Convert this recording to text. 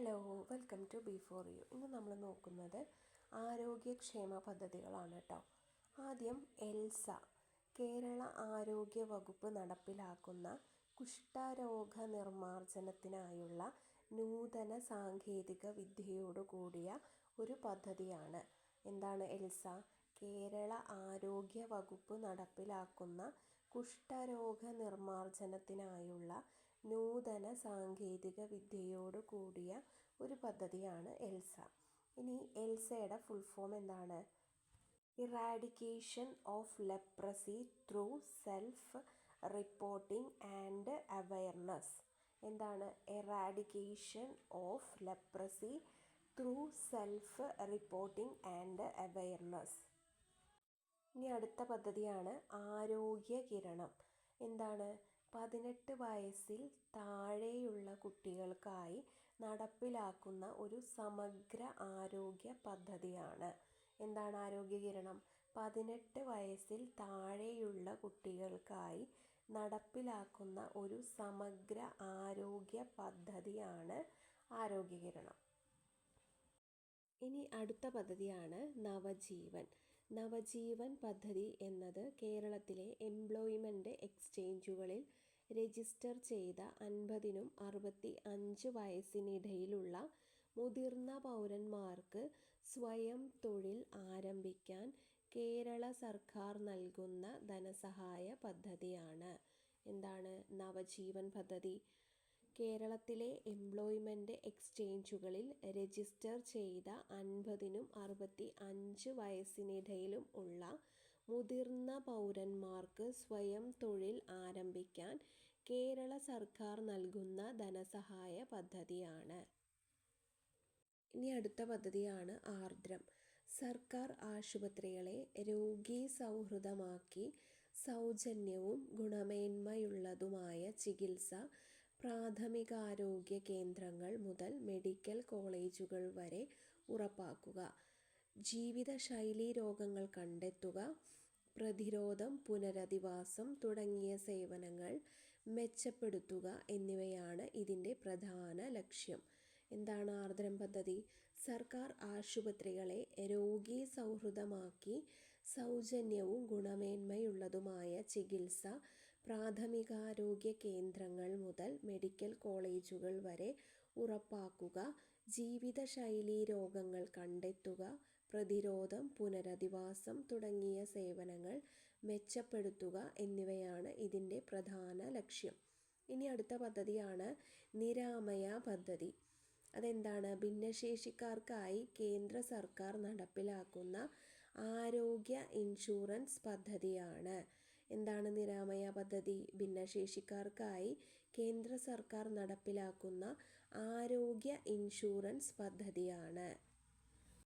Hello welcome to B for you. ഇന്ന് നമ്മൾ നോക്കുന്നത് ആരോഗ്യക്ഷേമ പദ്ധതികളാണ് കേട്ടോ ആദ്യം എൽസ കേരള ആരോഗ്യ വകുപ്പ് നടപ്പിലാക്കുന്ന കുഷ്ഠരോഗ നിർമ്മാർജനത്തിനായുള്ള നൂതന സാങ്കേതിക വിദ്യയോടുകൂടിയ ഒരു പദ്ധതിയാണ്. എന്താണ് എൽസ? കേരള ആരോഗ്യ വകുപ്പ് നടപ്പിലാക്കുന്ന കുഷ്ഠരോഗ നിർമ്മാർജനത്തിനായുള്ള നൂതന സാങ്കേതിക വിദ്യയോട് കൂടിയ ഒരു പദ്ധതിയാണ് എൽസ. ഇനി എൽസയുടെ ഫുൾ ഫോം എന്താണ്? Eradication of leprosy through self reporting and awareness എന്താണ്? Eradication of leprosy through self reporting and awareness ഇനി അടുത്ത പദ്ധതിയാണ് ആരോഗ്യ കിരണം എന്താണ്? പതിനെട്ട് വയസ്സിൽ താഴെയുള്ള കുട്ടികൾക്കായി നടപ്പിലാക്കുന്ന ഒരു സമഗ്ര ആരോഗ്യ പദ്ധതിയാണ്. എന്താണ് ആരോഗ്യകിരണം? പതിനെട്ട് വയസ്സിൽ താഴെയുള്ള കുട്ടികൾക്കായി നടപ്പിലാക്കുന്ന ഒരു സമഗ്ര ആരോഗ്യ പദ്ധതിയാണ് ആരോഗ്യകിരണം. ഇനി അടുത്ത പദ്ധതിയാണ് നവജീവൻ. നവജീവൻ പദ്ധതി എന്നത് കേരളത്തിലെ എംപ്ലോയ്മെന്റ് എക്സ്ചേഞ്ചുകളിൽ രജിസ്റ്റർ ചെയ്ത അൻപതിനും അറുപത്തി അഞ്ച് വയസ്സിനിടയിലുള്ള മുതിർന്ന പൗരന്മാർക്ക് സ്വയം തൊഴിൽ ആരംഭിക്കാൻ കേരള സർക്കാർ നൽകുന്ന ധനസഹായ പദ്ധതിയാണ്. എന്താണ് നവജീവൻ പദ്ധതി? കേരളത്തിലെ എംപ്ലോയ്മെന്റ് എക്സ്ചേഞ്ചുകളിൽ രജിസ്റ്റർ ചെയ്ത അൻപതിനും അറുപത്തി അഞ്ച് വയസ്സിനിടയിലും ഉള്ള മുതിർന്ന പൗരന്മാർക്ക് സ്വയം തൊഴിൽ ആരംഭിക്കാൻ കേരള സർക്കാർ നൽകുന്ന ധനസഹായ പദ്ധതിയാണ്. ഇനി അടുത്ത പദ്ധതിയാണ് ആർദ്രം. സർക്കാർ ആശുപത്രികളെ രോഗീ സൗഹൃദമാക്കി സൗജന്യവും ഗുണമേന്മയുള്ളതുമായ ചികിത്സ പ്രാഥമികാരോഗ്യ കേന്ദ്രങ്ങൾ മുതൽ മെഡിക്കൽ കോളേജുകൾ വരെ ഉറപ്പാക്കുക. ജീവിതശൈലി രോഗങ്ങൾ കണ്ടെത്തുക പ്രതിരോധം പുനരധിവാസം തുടങ്ങിയ സേവനങ്ങൾ മെച്ചപ്പെടുത്തുക എന്നിവയാണ് ഇതിന്റെ പ്രധാന ലക്ഷ്യം. എന്താണ് ആർദ്രം പദ്ധതി? സർക്കാർ ആശുപത്രികളെ രോഗി സൗഹൃദമാക്കി സൗജന്യവും ഗുണമേന്മയുള്ളതുമായ ചികിത്സ പ്രാഥമികാരോഗ്യ കേന്ദ്രങ്ങൾ മുതൽ മെഡിക്കൽ കോളേജുകൾ വരെ ഉറപ്പാക്കുക ജീവിതശൈലീ രോഗങ്ങൾ കണ്ടെത്തുക പ്രതിരോധം പുനരധിവാസം തുടങ്ങിയ സേവനങ്ങൾ മെച്ചപ്പെടുത്തുക എന്നിവയാണ് ഇതിന്റെ പ്രധാന ലക്ഷ്യം. ഇനി അടുത്ത പദ്ധതിയാണ് നിരാമയ പദ്ധതി. അതെന്താണ്? ഭിന്നശേഷിക്കാർക്കായി കേന്ദ്ര സർക്കാർ നടപ്പിലാക്കുന്ന ആരോഗ്യ ഇൻഷുറൻസ് പദ്ധതിയാണ്. എന്താണ് നിരാമയ പദ്ധതി? ഭിന്നശേഷിക്കാർക്കായി കേന്ദ്ര സർക്കാർ നടപ്പിലാക്കുന്ന ആരോഗ്യ ഇൻഷുറൻസ് പദ്ധതിയാണ്.